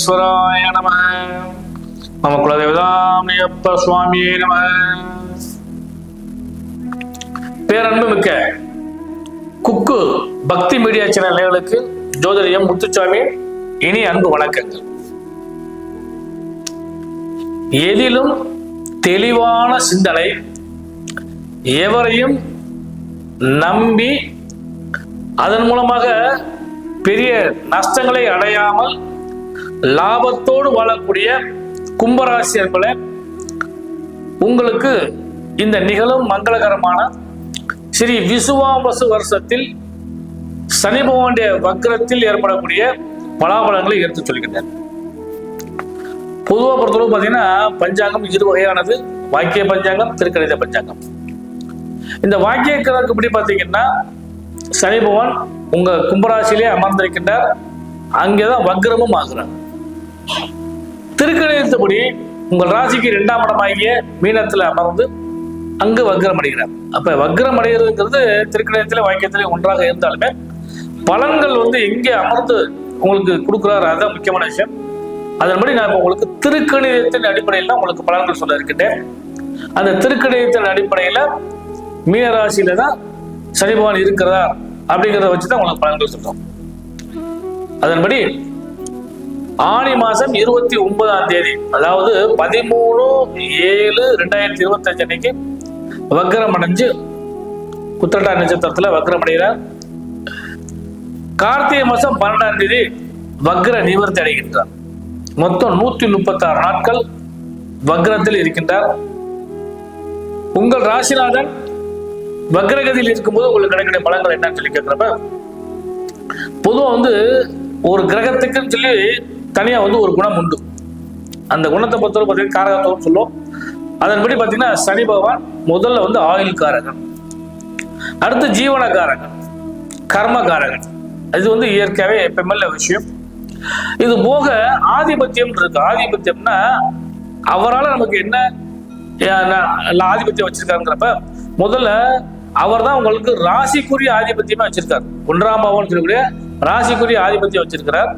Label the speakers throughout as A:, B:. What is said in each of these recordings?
A: வெங்கடேஸ்வராய நம. மம குலதேவதாமியப்ப சுவாமியே நம. பேரன்பு மிக்க குக்கு பக்தி மீடியா சேனல் நேயர்களுக்கு ஜோதிடர் முத்துச்சாமி இனி அன்பு வணக்கங்கள். எதிலும் தெளிவான சிந்தனை எவரையும் நம்பி அதன் மூலமாக பெரிய நஷ்டங்களை அடையாமல் லாபத்தோடு வாழக்கூடிய கும்பராசி என்பதை உங்களுக்கு இந்த நிகழும் மங்களகரமான ஸ்ரீ விசுவாபசு வருஷத்தில் சனி பகவானுடைய வக்ரத்தில் ஏற்படக்கூடிய பலாபலங்களை எடுத்து சொல்கின்றேன். பொதுவாக பொறுத்தளவு பார்த்தீங்கன்னா பஞ்சாங்கம் இரு வகையானது. வாக்கிய பஞ்சாங்கம் திருக்கணித பஞ்சாங்கம். இந்த வாக்கிய கணக்குப்படி பார்த்தீங்கன்னா சனி பகவான் உங்க கும்பராசிலே அமர்ந்திருக்கின்றார். அங்கேதான் வக்ரமும் ஆகிறார். திருக்கணிதப்படி உங்கள் ராசிக்கு இரண்டாம் இடமாகிய மீனத்தில் அமர்ந்து அங்கு வக்ரம் அடைகிறார். அப்ப வக்ரம் அடைகிறதுங்கிறது திருக்கணிதத்திலே வாக்கியத்திலே ஒன்றாக இருந்தாலுமே பலன்கள் வந்து எங்கே அமர்ந்து உங்களுக்கு கொடுக்குறாரு அதுதான் முக்கியமான விஷயம். அதன்படி நான் இப்போ உங்களுக்கு திருக்கணிதத்தின் அடிப்படையில் தான் உங்களுக்கு பலன்கள் சொல்ல இருக்கின்றேன். அந்த திருக்கணிதத்தின் அடிப்படையில மீனராசியில தான் சனி பகவான் இருக்கிறதா அப்படிங்கிறத வச்சு தான் உங்களுக்கு பலன்கள் சொல்றோம். அதன்படி ஆணி மாசம் இருபத்தி ஒன்பதாம் தேதி அதாவது பதிமூணு ஏழு ரெண்டாயிரத்தி இருபத்தி அஞ்சு அன்னைக்கு வக்ரம் அடைஞ்சு குத்தட்டா நட்சத்திரத்துல வக்ரம் அடைகிறார் கார்த்திகை மாசம் பன்னெண்டாம் தேதி வக்ர நிவர்த்தி அடைகின்றார். மொத்தம் நூத்தி முப்பத்தி ஆறு நாட்கள் வக்ரத்தில் இருக்கின்றார். உங்கள் ராசிநாதன் வக்ரகதியில் இருக்கும்போது உங்களுக்கு கிடைக்கிற பலங்கள் என்னன்னு சொல்லி கேட்கிறப்ப பொதுவாக வந்து ஒரு கிரகத்துக்குன்னு சொல்லி தனியாக வந்து ஒரு குணம் உண்டு. அந்த குணத்தை பொறுத்தவரை பார்த்தீங்கன்னா காரகத்துவம் சொல்லுவோம். அதன்படி பார்த்தீங்கன்னா சனி பகவான் முதல்ல வந்து ஆயுள் காரகன் அடுத்து ஜீவன காரகன் கர்ம இது வந்து இயற்கையாகவே எப்பயுமே விஷயம். இது போக ஆதிபத்தியம் இருக்கு. ஆதிபத்தியம்னா அவரால் நமக்கு என்ன ஆதிபத்தியம் வச்சிருக்காருங்கிறப்ப முதல்ல அவர் தான் உங்களுக்கு ராசிக்குரிய ஆதிபத்தியமா வச்சிருக்காரு. ஒன்றாம் பாவம் சொல்லக்கூடிய ராசிக்குரிய ஆதிபத்தியம் வச்சிருக்கிறார்.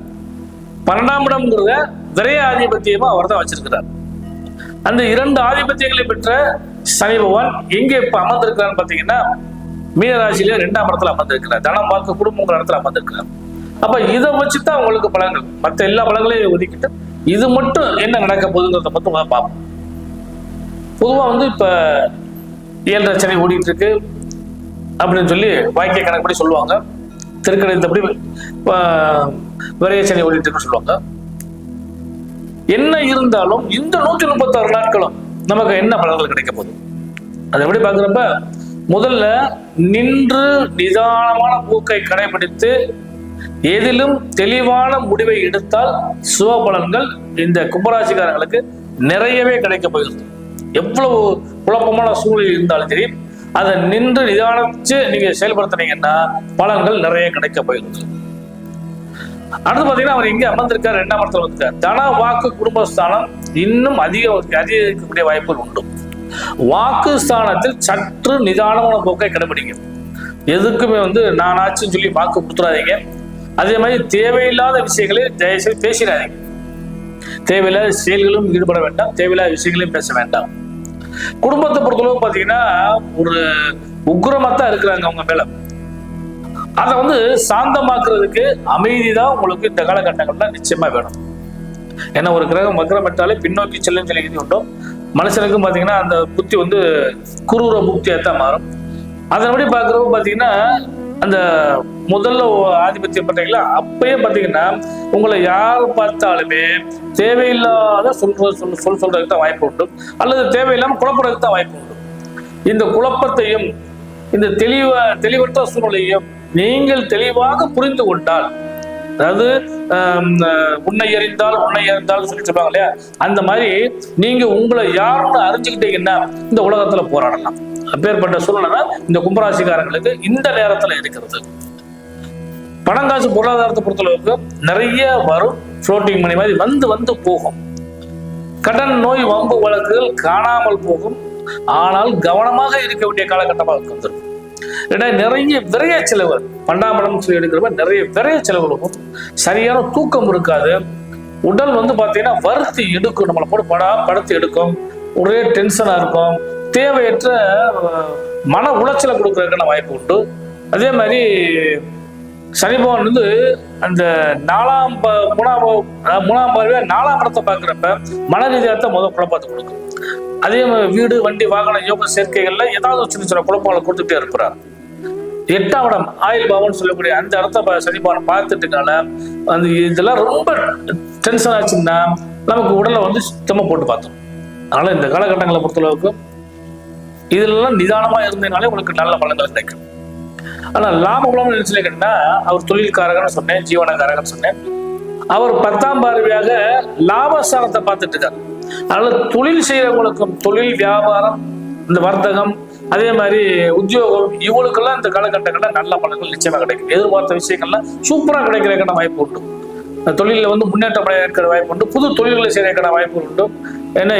A: பன்னெண்டாம் இடம்ங்கிறத விரைய ஆதிபத்தியமா அவர் தான் வச்சிருக்கிறார். அந்த இரண்டு ஆதிபத்தியங்களை பெற்ற சனி பகவான் எங்க இப்ப அமர்ந்திருக்கிறான்னு பாத்தீங்கன்னா மீனராசியில ரெண்டாம் இடத்துல அமர்ந்திருக்கிறார். தனம் பார்க்க குடும்பங்கிற இடத்துல அமர்ந்திருக்கிறார். அப்ப இதை வச்சுதான் உங்களுக்கு பலன்கள். மற்ற எல்லா பலங்களையும் ஒதுக்கிட்டு இது மட்டும் என்ன நடக்க போகுதுங்கிறத மட்டும் பார்ப்போம். பொதுவா வந்து இப்ப ஏழரை சனி ஓடிட்டு இருக்கு அப்படின்னு சொல்லி வாக்கிய கணக்குப்படி சொல்லுவாங்க. திருக்கணிதப்படி விரைய ஓடிட்டு சொல்லுவாங்க. என்ன இருந்தாலும் இந்த நூத்தி முப்பத்தாறு நாட்களும் நமக்கு என்ன பலன்கள் கிடைக்க போகுது? அதை எப்படி பாக்குறப்ப முதல்ல நின்று நிதானமான போக்கை கடைபிடித்து எதிலும் தெளிவான முடிவை எடுத்தால் சுப பலன்கள் இந்த கும்பராசிக்காரங்களுக்கு நிறையவே கிடைக்க போகிறது. எவ்வளவு குழப்பமான சூழ்நிலை இருந்தாலும் சரி அதை நின்று நிதானிச்சு நீங்க செயல்படுத்துனீங்கன்னா பலன்கள் நிறைய கிடைக்க போயிருக்கு அடுத்து பாத்தீங்கன்னா அவர் எங்க அமர்ந்திருக்காரு ரெண்டாம் இடத்துல வந்திருக்காரு. தன வாக்கு குடும்பஸ்தானம் இன்னும் அதிக அதிகரிக்கக்கூடிய வாய்ப்புகள் உண்டு. வாக்கு ஸ்தானத்தில் சற்று நிதானமான போக்கை கடைபிடிங்க எதுக்குமே வந்து நானாச்சும் சொல்லி வாக்கு கொடுத்துடாதீங்க அதே மாதிரி தேவையில்லாத விஷயங்களை தயவுசெய்து பேசிடாதீங்க. தேவையில்லாத செயல்களும் ஈடுபட வேண்டாம். தேவையில்லாத விஷயங்களையும் பேச வேண்டாம். குடும்பத்தை பொறுத்தளவு பாத்தீங்கன்னா ஒரு உக்ரமா தான் இருக்கிறாங்க அவங்க மேல. அதை வந்து சாந்தமாக்குறதுக்கு அமைதி தான் உங்களுக்கு இந்த காலகட்டங்கள்ல நிச்சயமா வேணும். ஏன்னா ஒரு கிரகம் வக்ரம் பின்னோக்கி செல்லும் சொல்லி இது மனுஷனுக்கும் பாத்தீங்கன்னா அந்த புத்தி வந்து குரூர புத்தியா தான் மாறும் அதன்படி பார்க்குறப்ப பாத்தீங்கன்னா அந்த முதல்ல ஆதிபத்தியம் பார்த்தீங்களா அப்பயே பார்த்தீங்கன்னா உங்களை யார் பார்த்தாலுமே தேவையில்லாத சொல்ற சொல் சொல் சொல்றதுக்கு தான் வாய்ப்பு உண்டு. அல்லது தேவையில்லாமல் குழப்பறதுக்கு தான் வாய்ப்பு உண்டு. இந்த குழப்பத்தையும் இந்த தெளிவ தெளிவற்ற சூழ்நிலையும் நீங்கள் தெளிவாக புரிந்து கொண்டால் அதாவது உன்னை எறிந்தால் உன்னை எறிந்தால் சொல்லி சொல்லுவாங்க இல்லையா? அந்த மாதிரி நீங்க உங்களை யாருன்னு அறிஞ்சுக்கிட்டீங்கன்னா இந்த உலகத்துல போராடலாம். அப்பேற்பட்ட சூழ்நிலை இந்த கும்பராசிக்காரங்களுக்கு இந்த நேரத்துல இருக்கிறது. பணம் காசு பொருளாதாரத்தை பொறுத்தளவுக்கு நிறைய வரும். ஃப்ளோட்டிங் மணி மாதிரி வந்து வந்து போகும். கடன் நோய் வம்பு வழக்குகள் காணாமல் போகும். ஆனால் கவனமாக இருக்க வேண்டிய காலகட்டமாக இருக்கிறது. ஏன்னா நிறைய விரைய செலவு பன்னெண்டாம் சொல்லி எடுக்கிறப்ப நிறைய விரைய செலவு இருக்கும் சரியான தூக்கம் இருக்காது. உடல் வந்து பார்த்தீங்கன்னா வருத்தி எடுக்கும். நம்மளை போட்டு படா படுத்து எடுக்கும். ஒரே டென்ஷனாக இருக்கும். தேவையற்ற மன உளைச்சலை கொடுக்குறதுக்கான வாய்ப்பு உண்டு. அதே மாதிரி சனிபவன் வந்து அந்த நாலாம் ப- மூணாம் மூணாம் பார்வையா நாலாம் படத்தை பார்க்குறப்ப மன ரீதியாக முதல் குழப்பத்தை கொடுக்கும். அதே மாதிரி வீடு வண்டி வாகன யோக சேர்க்கைகளில் ஏதாவது ஒரு சின்ன சின்ன குழப்பங்களை கொடுத்துட்டே இருக்கிறார் எட்டாம் இடம் ஆயுள் பவன் சொல்லக்கூடிய அந்த இடத்த ப- பார்த்துட்டுனால அந்த இதெல்லாம் ரொம்ப டென்ஷன் ஆச்சுன்னா நமக்கு உடலை வந்து சுத்தமா போட்டு பார்த்தோம் அதனால இந்த காலகட்டங்களை பொறுத்தளவுக்கு இதெல்லாம் நிதானமா இருந்ததுனாலே உங்களுக்கு நல்ல பலன்கள் கிடைக்கும். ஆனா லாப குலம் நினைச்சு கேட்டீங்கன்னா அவர் தொழில்காரகன்னு சொன்னேன் ஜீவனக்காரகன்னு சொன்னேன். அவர் பத்தாம் பார்வையாக லாபஸ்தானத்தை பார்த்துட்டு இருக்காரு. அதனால தொழில் செய்யறவங்களுக்கும் தொழில் வியாபாரம் இந்த வர்த்தகம் அதே மாதிரி உத்தியோகம் இவங்களுக்கெல்லாம் இந்த காலகட்டங்களில் நல்ல பலன்கள் நிச்சயமா கிடைக்கும். எதிர்பார்த்த விஷயங்கள்லாம் சூப்பரா கிடைக்கிறதுக்கான வாய்ப்பு உண்டு. தொழிலில் வந்து முன்னேற்றம் இருக்கிற வாய்ப்பு உண்டு. புது தொழில்களை செய்யறதுக்கான வாய்ப்பு உண்டு. என்ன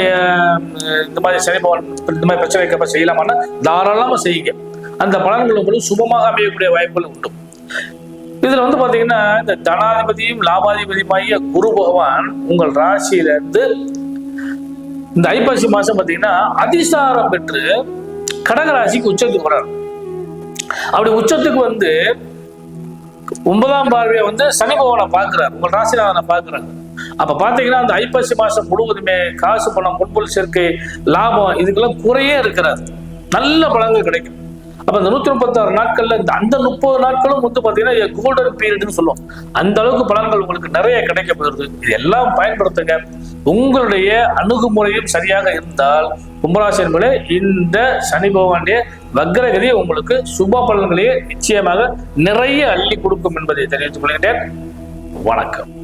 A: இந்த மாதிரி சனிபவன் இந்த மாதிரி பிரச்சனை வைக்கப்ப செய்யலாமான்னா தாராளமா செய்யுங்க. அந்த பலன்கள் உங்களுக்கு சுபமாக அமையக்கூடிய வாய்ப்புகள் உண்டு. இதுல வந்து பாத்தீங்கன்னா இந்த தனாதிபதியும் லாபாதிபதியுமாகிய குரு பகவான் உங்கள் ராசியில இருந்து இந்த ஐப்பசி மாசம் பாத்தீங்கன்னா அதிசாரம் பெற்று கடகராசிக்கு உச்சத்துக்கு வர்றார் அப்படி உச்சத்துக்கு வந்து ஒன்பதாம் பார்வையை வந்து சனி பகவானை பார்க்கிறார். உங்கள் ராசிநாதனை பார்க்கிறார். அப்ப பாத்தீங்கன்னா அந்த ஐப்பசி மாசம் முழுவதுமே காசு பணம் பொன்பொருள் சேர்க்கை லாபம் இதுக்கெல்லாம் குறையே இருக்கிறார். நல்ல பலங்கள் கிடைக்கும். அப்ப இந்த நூத்தி முப்பத்தாறு நாட்கள்ல இந்த அந்த முப்பது நாட்களும் வந்து பாத்தீங்கன்னா கோல்டன் பீரியட்னு சொல்லுவோம். அந்த அளவுக்கு பலன்கள் உங்களுக்கு நிறைய கிடைக்க போகுது. இது எல்லாம் பயன்படுத்துங்க. உங்களுடைய அணுகுமுறையும் சரியாக இருந்தால் கும்பராசி என்பதே இந்த சனி பகவானுடைய வக்ரகதி உங்களுக்கு சுப பலன்களையே நிச்சயமாக நிறைய அள்ளி கொடுக்கும் என்பதை தெரிவித்துக் கொள்கின்றேன். வணக்கம்.